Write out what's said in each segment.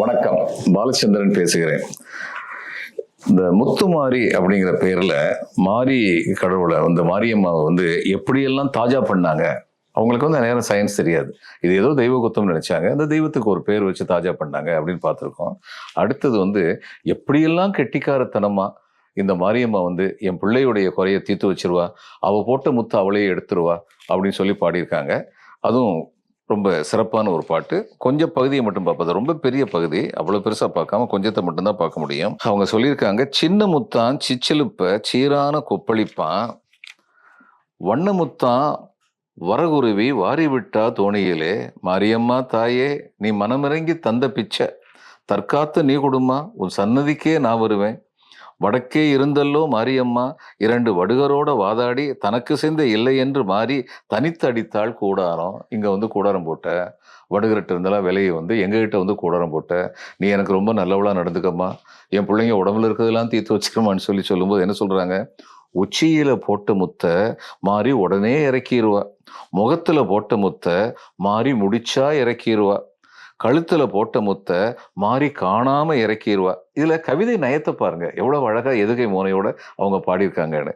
வணக்கம். பாலச்சந்திரன் பேசுகிறேன். இந்த முத்துமாரி அப்படிங்கிற பேரில் மாரி கடவுளை வந்து மாரியம்மாவை வந்து எப்படியெல்லாம் தாஜா பண்ணாங்க? அவங்களுக்கு வந்து நேரம் சயின்ஸ் தெரியாது. இது ஏதோ தெய்வ குத்தம்னு நினைச்சாங்க. அந்த தெய்வத்துக்கு ஒரு பேர் வச்சு தாஜா பண்ணாங்க அப்படின்னு பார்த்துருக்கோம். அடுத்தது வந்து எப்படியெல்லாம் கெட்டிக்காரத்தனமா இந்த மாரியம்மா வந்து என் பிள்ளையுடைய குறைய தீர்த்து வச்சிருவா அவள் போட்ட முத்து அவளையே எடுத்துருவா அப்படின்னு சொல்லி பாடியிருக்காங்க. அதுவும் ரொம்ப சிறப்பான ஒரு பாட்டு. கொஞ்சம் பகுதியை மட்டும் பார்ப்பது. ரொம்ப பெரிய பகுதி. அவ்வளோ பெருசாக பார்க்காம கொஞ்சத்தை மட்டும்தான் பார்க்க முடியும். அவங்க சொல்லியிருக்காங்க சின்ன முத்தான் சிச்சிலுப்ப சீரான கொப்பளிப்பான். வண்ணமுத்தான் வரகுருவி வாரி விட்டா தோணியிலே. மாரியம்மா தாயே நீ மனமிறங்கி தந்த பிச்சை. தற்காத்து நீ கொடுமா உன் சன்னதிக்கே நான் வருவேன். வடக்கே இருந்தல்லோ மாரியம்மா. இரண்டு வடுகரோட வாதாடி தனக்கு சேர்ந்த இல்லை என்று மாறி தனித்தடித்தாள் கூடாரம். இங்கே வந்து கூடாரம் போட்ட. வடுகர்கிட்ட இருந்தாலும் விலையை வந்து எங்ககிட்ட வந்து கூடாரம் போட்ட. நீ எனக்கு ரொம்ப நல்லவளாக நடந்துக்கம்மா. என் பிள்ளைங்க உடம்புல இருக்கிறதெல்லாம் தீர்த்து வச்சுக்கமான்னு சொல்லி சொல்லும்போது என்ன சொல்கிறாங்க உச்சியில் போட்ட முத்த மாறி உடனே இறக்கிடுவா முகத்தில் போட்ட முத்த மாறி முடிச்சா இறக்கிடுவா கழுத்துல போட்ட முத்த மாறி காணாம இறக்கிடுவா இதுல கவிதை நயத்தை பாருங்க. எவ்வளவு அழகா எதுகை மோனையோட அவங்க பாடியிருக்காங்கன்னு.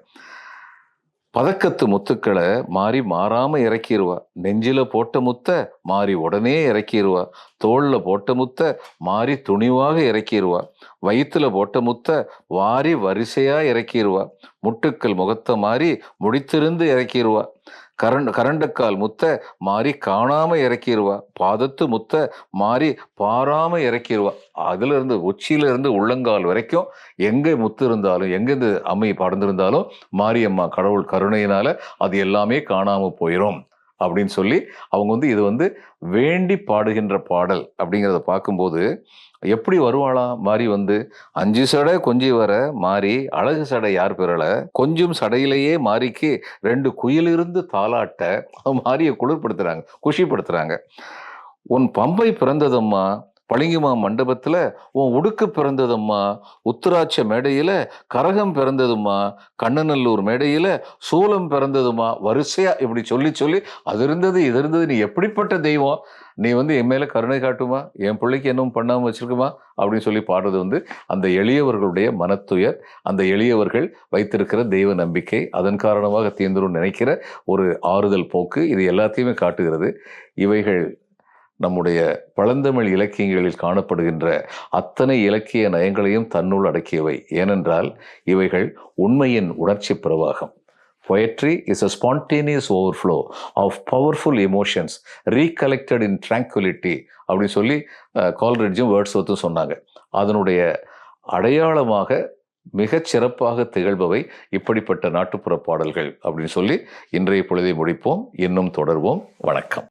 பதக்கத்து முத்துக்களை மாறி மாறாம இறக்கிடுவா நெஞ்சில போட்ட முத்த மாறி உடனே இறக்கிடுவா தோளில் போட்ட முத்த மாறி துணிவாக இறக்கிடுவா வயிற்றுல போட்ட முத்த வாரி வரிசையாக இறக்கிடுவா முட்டுக்கள் முகத்தை மாறி முடித்திருந்து இறக்கிடுவா கரண்ட் கரண்டக்கால் முத்த மாறி காணாம இறக்கிடுவா பாதத்து முத்த மாறி பாராம இறக்கிடுவா அதுல இருந்து உச்சியில இருந்து உள்ளங்கால் வரைக்கும் எங்க முத்து இருந்தாலும் எங்க இந்த அம்மை படர்ந்திருந்தாலும் மாரியம்மா கடவுள் கருணையினால அது எல்லாமே காணாம போயிடும் அப்படின்னு சொல்லி அவங்க வந்து இது வந்து வேண்டி பாடுகின்ற பாடல் அப்படிங்கிறத பார்க்கும்போது எப்படி வருவாளாம் மாறி வந்து அஞ்சு சடை கொஞ்சி வர மாறி அழகு சடை யார் பெறல? கொஞ்சம் சடையிலேயே மாறிக்கு ரெண்டு குயிலிருந்து தாளாட்ட மாறிய குளிர்படுத்துகிறாங்க குஷிப்படுத்துகிறாங்க உன் பம்பை பிறந்ததம்மா? பளிங்குமா மண்டபத்தில் உன் உடுக்கு பிறந்ததும்மா உத்தராட்ச மேடையில் கரகம் பிறந்ததுமா கண்ணநல்லூர் மேடையில் சூலம் பிறந்ததுமா வரிசையாக இப்படி சொல்லி சொல்லி அது இருந்தது இது இருந்தது நீ எப்படிப்பட்ட தெய்வம்? நீ வந்து என் மேலே கருணை காட்டுமா? என் பிள்ளைக்கு என்னவும் பண்ணாமல் வச்சுருக்குமா? அப்படின்னு சொல்லி பாடுறது வந்து அந்த எளியவர்களுடைய மனத்துயர் அந்த எளியவர்கள் வைத்திருக்கிற தெய்வ நம்பிக்கை அதன் காரணமாக தீர்ந்துரும் நினைக்கிற ஒரு ஆறுதல் போக்கு இது எல்லாத்தையுமே காட்டுகிறது. இவைகள் நம்முடைய பழந்தமிழ் இலக்கியங்களில் காணப்படுகின்ற அத்தனை இலக்கிய நயங்களையும் தன்னுள் அடக்கியவை. ஏனென்றால் இவைகள் உண்மையின் உணர்ச்சி பிரவாகம். Poetry is a spontaneous overflow of powerful emotions recollected in tranquillity அப்படின்னு சொல்லி கால்ரெட்ஜும் வேர்ட்ஸ்வத்தும் சொன்னாங்க. அதனுடைய அடையாளமாக மிகச் சிறப்பாக திகழ்பவை இப்படிப்பட்ட நாட்டுப்புற பாடல்கள் அப்படின்னு சொல்லி இன்றைய பொழுதை முடிப்போம். இன்னும் தொடர்வோம். வணக்கம்.